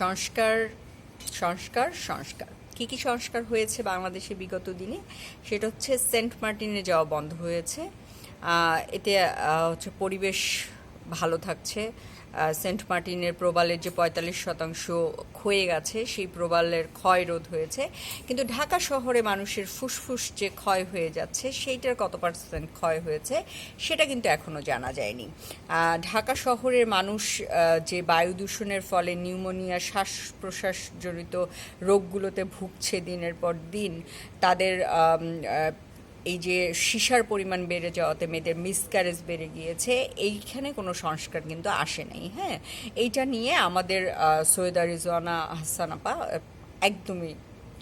সংস্কার সংস্কার সংস্কার। কি কি সংস্কার হয়েছে বাংলাদেশে বিগত দিনে? সেটা হচ্ছে সেন্ট মার্টিনে যাওয়া বন্ধ হয়েছে। এতে হচ্ছে পরিবেশ ভালো থাকছে। সেন্ট মার্টিনের প্রবালের যে পঁয়তাল্লিশ শতাংশ ক্ষয়ে গেছে, সেই প্রবালের ক্ষয় রোধ হয়েছে। কিন্তু ঢাকা শহরে মানুষের ফুসফুস যে ক্ষয় হয়ে যাচ্ছে, সেইটার কত পার্সেন্ট ক্ষয় হয়েছে, সেটা কিন্তু এখনও জানা যায়নি। ঢাকা শহরের মানুষ যে বায়ু দূষণের ফলে নিউমোনিয়া শ্বাস প্রশ্বাস জড়িত রোগগুলোতে ভুগছে দিনের পর দিন, তাদের এই যে সীসার পরিমাণ বেড়ে যাওয়াতে মেয়েদের মিসক্যারেজ বেড়ে গিয়েছে, এইখানে কোনো সংস্কার কিন্তু আসে নাই হ্যাঁ? এইটা নিয়ে আমাদের সৈয়দা রিজওয়ানা হাসানাপা একদমই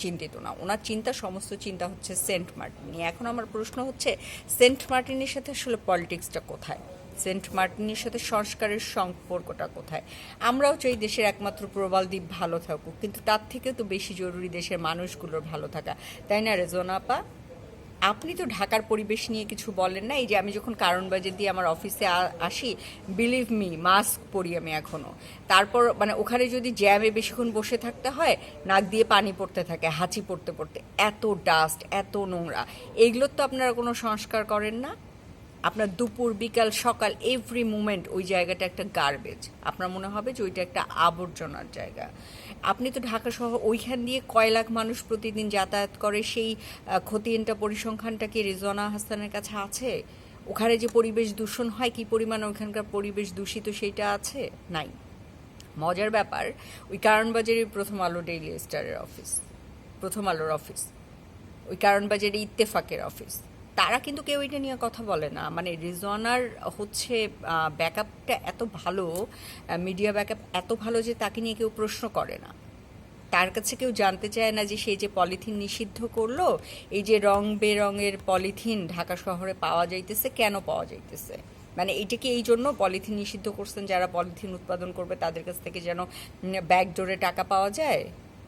চিন্তিত না। ওনার চিন্তা, সমস্ত চিন্তা হচ্ছে সেন্ট মার্টিন নিয়ে। এখন আমার প্রশ্ন হচ্ছে, সেন্ট মার্টিনের সাথে আসলে পলিটিক্সটা কোথায়? সেন্ট মার্টিনের সাথে সংস্কারের সম্পর্কটা কোথায়? আমরাও চাই দেশের একমাত্র প্রবাল দ্বীপ ভালো থাকুক, কিন্তু তার থেকে তো বেশি জরুরি দেশের মানুষগুলোর ভালো থাকা। তাই না রেজনাপা আপনি তো ঢাকার পরিবেশ নিয়ে কিছু বলেন না, এই যে আমি যখন কারণ বাজার দিয়ে আমার অফিসে আসি বিলিভ মি মাস্ক পরি আমি এখনও তারপর মানে ওখানে যদি জ্যামে বেশিক্ষণ বসে থাকতে হয়, নাক দিয়ে পানি পড়তে থাকে, হাঁচি পড়তে পড়তে। এত ডাস্ট এত নোংরা। এগুলোর তো আপনারা কোনো সংস্কার করেন না? আপনার দুপুর, বিকাল, সকাল এভরি মুমেন্ট ওই জায়গাটা একটা গার্বেজ আপনার মনে হবে যে ওইটা একটা আবর্জনার জায়গা। আপনি তো ঢাকা শহর ওইখান দিয়ে কয় লাখ মানুষ প্রতিদিন যাতায়াত করে, সেই খতিয়ানটা পরিসংখ্যানটা কি রিজওয়ানা হাসানের কাছে আছে? ওখানে যে পরিবেশ দূষণ হয়, কি পরিমাণে ওখানকার পরিবেশ দূষিত সেইটা আছে? নাই। মজার ব্যাপার, ওই কারণবাজারের প্রথম আলো ডেইলি স্টারের অফিস প্রথম আলোর অফিস ওই কারণবাজারে ইত্তেফাকের অফিস তারা কিন্তু কেউ এটা নিয়ে কথা বলে না। মানে রিজওয়ানার হচ্ছে ব্যাকআপটা এত ভালো মিডিয়া ব্যাকআপ এত ভালো যে তাকে নিয়ে কেউ প্রশ্ন করে না। তার কাছে কেউ জানতে চায় না যে সেই যে পলিথিন নিষিদ্ধ করল, এই যে রং বেরঙের পলিথিন ঢাকা শহরে পাওয়া যাইতেছে, কেন পাওয়া যাইতেছে? মানে এইটা কি এই জন্য পলিথিন নিষিদ্ধ করছেন যারা পলিথিন উৎপাদন করবে, তাদের কাছ থেকে যেন ব্যাগ টাকা পাওয়া যায়?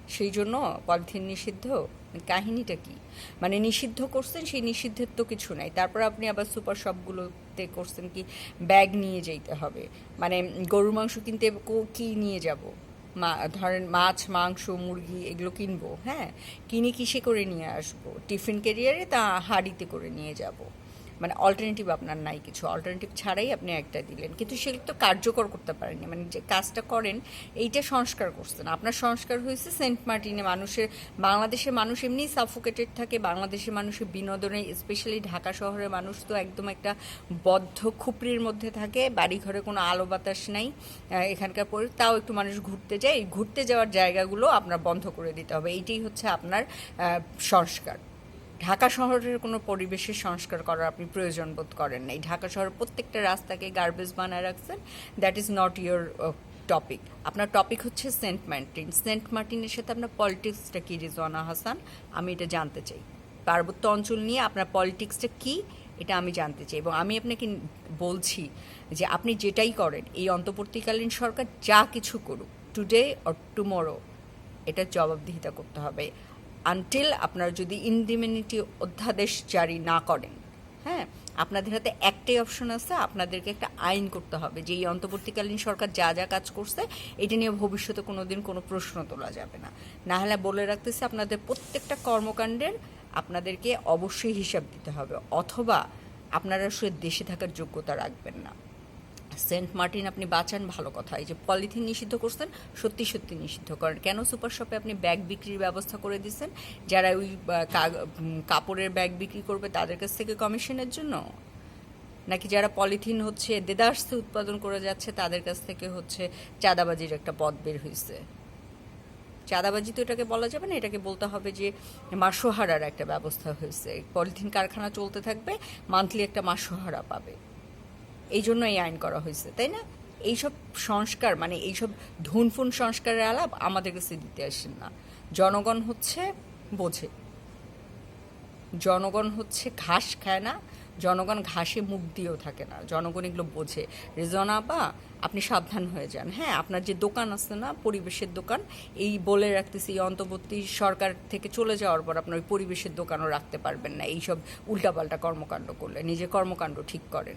সেই জন্য পলিথিন নিষিদ্ধ। কাহিনীটা কি? মানে নিষিদ্ধ করছেন, সেই নিষিদ্ধের তো কিছু নাই। তারপর আপনি আবার সুপার শপগুলোতে করছেন কি, ব্যাগ নিয়ে যেতে হবে। মানে গরুর মাংস কিনতে কো- নিয়ে যাব? মা, ধরেন মাছ, মাংস, মুরগি এগুলো কিনবো হ্যাঁ? কিনে কিসে করে নিয়ে আসব? টিফিন ক্যারিয়ারে তা হাঁড়িতে করে নিয়ে যাব। মানে অল্টারনেটিভ আপনার নাই কিছু। অল্টারনেটিভ ছাড়াই আপনি একটা দিলেন। কিন্তু সেগুলো তো কার্যকর করতে পারেননি। মানে যে কাজটা করেন, এইটা সংস্কার করছেন। আপনার সংস্কার হয়েছে সেন্ট মার্টিনে। মানুষের বাংলাদেশের মানুষ এমনি সাফোকেটেড থাকে। বাংলাদেশের মানুষের বিনোদনে স্পেশালি ঢাকা শহরের মানুষ তো একদম একটা বদ্ধ খুপড়ির মধ্যে থাকে। বাড়ি ঘরে কোনো আলো বাতাস নাই এখানকার পরে, তাও একটু মানুষ ঘুরতে যায়। এই ঘুরতে যাওয়ার জায়গাগুলো আপনার বন্ধ করে দিতে হবে। এইটাই হচ্ছে আপনার সংস্কার। ঢাকা শহরের কোনো পরিবেশের সংস্কার করার আপনি প্রয়োজন বোধ করেন নাই। ঢাকা শহরের প্রত্যেকটা রাস্তাকে গার্বেজ বানায় রাখছেন। That is not your topic আপনার টপিক হচ্ছে সেন্ট মার্টিন। সেন্ট মার্টিনের সাথে আপনার পলিটিক্সটা কী, রিজওয়ানা হাসান? আমি এটা জানতে চাই। পার্বত্য অঞ্চল নিয়ে আপনার পলিটিক্সটা কি, এটা আমি জানতে চাই। এবং আমি আপনাকে বলছি যে আপনি যেটাই করেন, এই অন্তর্বর্তীকালীন সরকার যা কিছু করুক টুডে অর টুমোরো এটার জবাবদিহিতা করতে হবে। আনটিল আপনারা যদি ইনডিমিনিটি অধ্যাদেশ জারি না করেন হ্যাঁ? আপনাদের হাতে একটাই অপশন আছে, আপনাদেরকে একটা আইন করতে হবে যে এই অন্তর্বর্তীকালীন সরকার যা যা কাজ করছে, এটা নিয়ে ভবিষ্যতে কোনো দিন কোনো প্রশ্ন তোলা যাবে না। না হলে বলে রাখতেছে, আপনাদের প্রত্যেকটা কর্মকাণ্ডের আপনাদেরকে অবশ্যই হিসাব দিতে হবে, অথবা আপনারা আসলে দেশে থাকার যোগ্যতা রাখবেন না। সেন্ট মার্টিন আপনি বাঁচান, ভালো কথা। এই যে পলিথিন নিষিদ্ধ করছেন, সত্যি সত্যি নিষিদ্ধ। করেন কেন সুপার শপে আপনি ব্যাগ বিক্রির ব্যবস্থা করে দিচ্ছেন যারা ওই কাপড়ের ব্যাগ বিক্রি করবে তাদের কাছ থেকে কমিশনের জন্য? নাকি যারা পলিথিন হচ্ছে, দেদার্সে উৎপাদন করে যাচ্ছে, তাদের কাছ থেকে হচ্ছে চাঁদাবাজির একটা পথ বের হয়েছে চাঁদাবাজি তো এটাকে বলা যাবে না, এটাকে বলতে হবে যে মাসোহারার একটা ব্যবস্থা হয়েছে পলিথিন কারখানা চলতে থাকবে, মান্থলি একটা মাসোহারা পাবে। এই জন্য এই আইন করা হয়েছে, তাই না? এইসব সংস্কার মানে এইসব ধুনফুন সংস্কারের আলাপ আমাদের কাছে দিতে আসেন না। জনগণ হচ্ছে বোঝে। জনগণ হচ্ছে ঘাস খায় না, জনগণ ঘাসে মুখ দিয়েও থাকে না। জনগণ এগুলো বোঝে। রেজনা বা আপনি সাবধান হয়ে যান। হ্যাঁ আপনার যে দোকান আছে না, পরিবেশের দোকান, এই বলে রাখতেছি, এই অন্তর্বর্তী সরকার থেকে চলে যাওয়ার পর আপনার ওই পরিবেশের দোকানও রাখতে পারবেন না। এইসব উল্টাপাল্টা কর্মকাণ্ড করলে নিজে কর্মকাণ্ড ঠিক করেন।